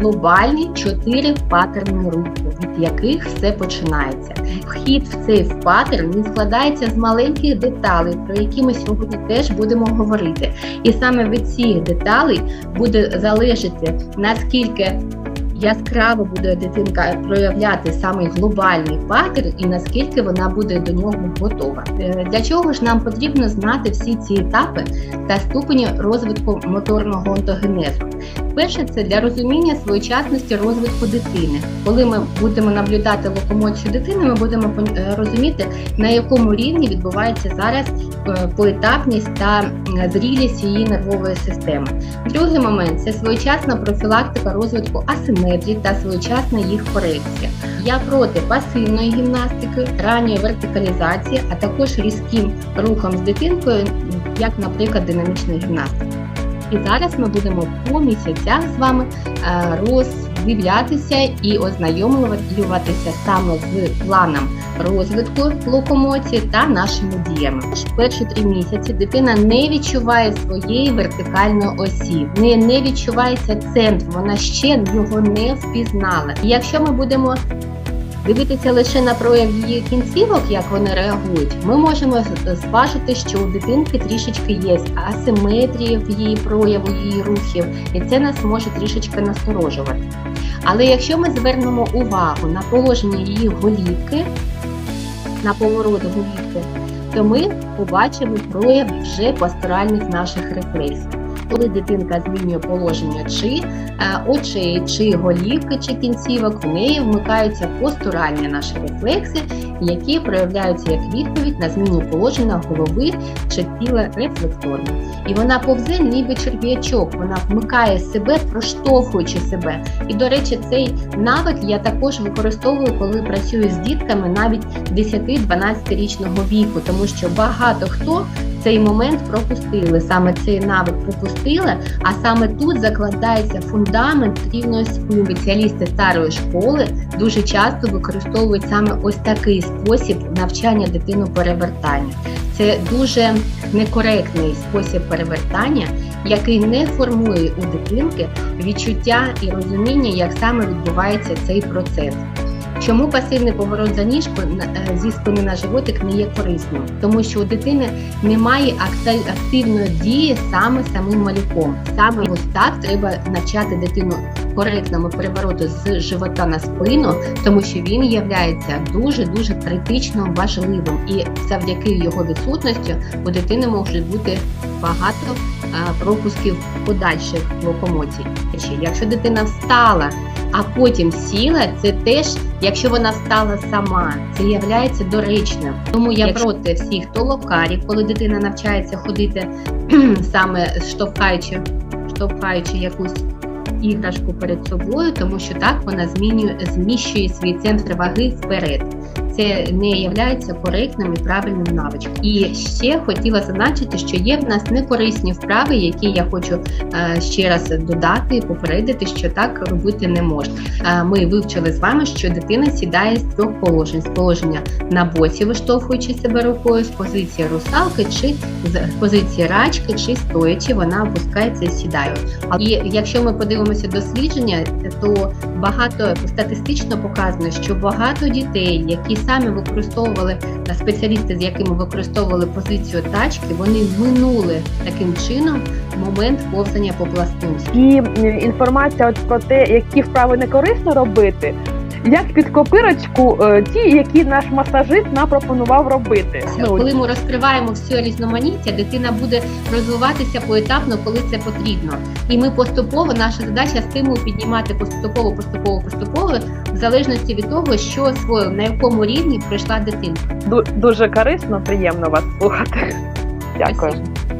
глобальні чотири паттерни руху, від яких все починається. Вхід в цей паттерн він складається з маленьких деталей, про які ми сьогодні теж будемо говорити. І саме від цих деталей буде залежати наскільки яскраво буде дитинка проявляти саме глобальний паттерн і наскільки вона буде до нього готова. Е, Для чого ж нам потрібно знати всі ці етапи та ступені розвитку моторного онтогенезу? Перше, це для розуміння своєчасності розвитку дитини. Коли ми будемо наблюдати локомоцію дитини, ми будемо е, розуміти, на якому рівні відбувається зараз е, поетапність та зрілість її нервової системи. Другий момент це своєчасна профілактика розвитку асиметрії та своєчасна їх корекція. Я проти пасивної гімнастики, ранньої вертикалізації, а також різким рухом з дитинкою, як, наприклад, динамічна гімнастика. І зараз ми будемо по місяцях з вами е, роздивлятися і ознайомлюватися саме з планом розвитку локомоції та нашими діями. Перші три місяці дитина не відчуває своєї вертикальної осі, в неї не відчувається центр, вона ще його не впізнала. І якщо ми будемо дивитися лише на прояв її кінцівок, як вони реагують, ми можемо зважити, що у дитинки трішечки є асиметрія в її прояву, її рухів, і це нас може трішечки насторожувати. Але якщо ми звернемо увагу на положення її голівки, на поворот голівки, то ми побачимо прояв вже пасторальних наших рефлексів. Коли дитинка змінює положення чи е, очей, чи голівки, чи кінцівок, в неї вмикаються постуральні наші рефлекси, які проявляються як відповідь на зміну положення голови чи тіла рефлекторно. І вона повзе ніби черв'ячок, вона вмикає себе, проштовхуючи себе. І, до речі, цей навик я також використовую, коли працюю з дітками навіть 10-12 річного віку, тому що багато хто цей момент пропустили. Саме цей навик пропустили, а саме тут закладається фундамент рівної. Спеціалісти старої школи дуже часто використовують саме ось такий спосіб навчання дитину перевертання. Це дуже некоректний спосіб перевертання, який не формує у дитинки відчуття і розуміння, як саме відбувається цей процес. Чому пасивний поворот за ніжку е, зі спини на животик не є корисним? Тому що у дитини немає акти- активної дії саме самим малюком. Саме ось так треба навчати дитину коректному перевороту з живота на спину, тому що він є дуже дуже критично важливим, і завдяки його відсутності у дитини може бути багато пропусків подальших локомоцій. Якщо дитина встала, а потім сіла, це теж, якщо вона встала сама, це є доречним. Тому я Якщо- проти всіх толокарів, коли дитина навчається ходити саме штовхаючи, штовхаючи якусь іграшку перед собою, тому що так вона змінює, зміщує свій центр ваги вперед. Це не є коректним і правильним навичком. І ще хотіла зазначити, що є в нас некорисні вправи, які я хочу е, ще раз додати і попередити, що так робити не можна. Е, Ми вивчили з вами, що дитина сідає з трьох положень: з положення на боці, виштовхуючи себе рукою, з позиції русалки, чи з позиції рачки, чи стоячи, вона опускається і сідає. І якщо ми подивимося дослідження, то багато статистично показано, що багато дітей, які самі використовували е, спеціалісти, з якими використовували позицію тачки, вони минули таким чином момент повзання по пластунці. І інформація от про те, які вправи не корисно робити, як під копирочку, е, ті, які наш масажист нам пропонував робити. Ну, Коли ми розкриваємо все різноманіття, дитина буде розвиватися поетапно, коли це потрібно. І ми поступово, наша задача стимул піднімати поступово, поступово, поступово, в залежності від того, що своє на якому рівні пройшла дитина. ду- дуже корисно, приємно вас слухати. Дякую.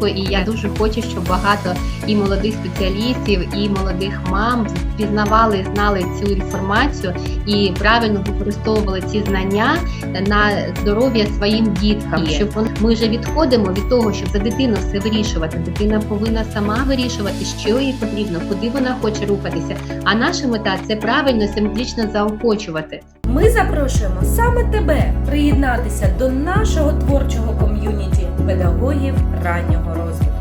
І я дуже хочу, щоб багато і молодих спеціалістів, і молодих мам пізнавали, знали цю інформацію і правильно використовували ці знання на здоров'я своїм діткам. Щоб вони ми вже відходимо від того, щоб за дитину все вирішувати. Дитина повинна сама вирішувати, що їй потрібно, куди вона хоче рухатися. А наша мета це правильно симетрично заохочувати. Ми запрошуємо саме тебе приєднатися до нашого творчого ком'юніті педагогів раннього розвитку.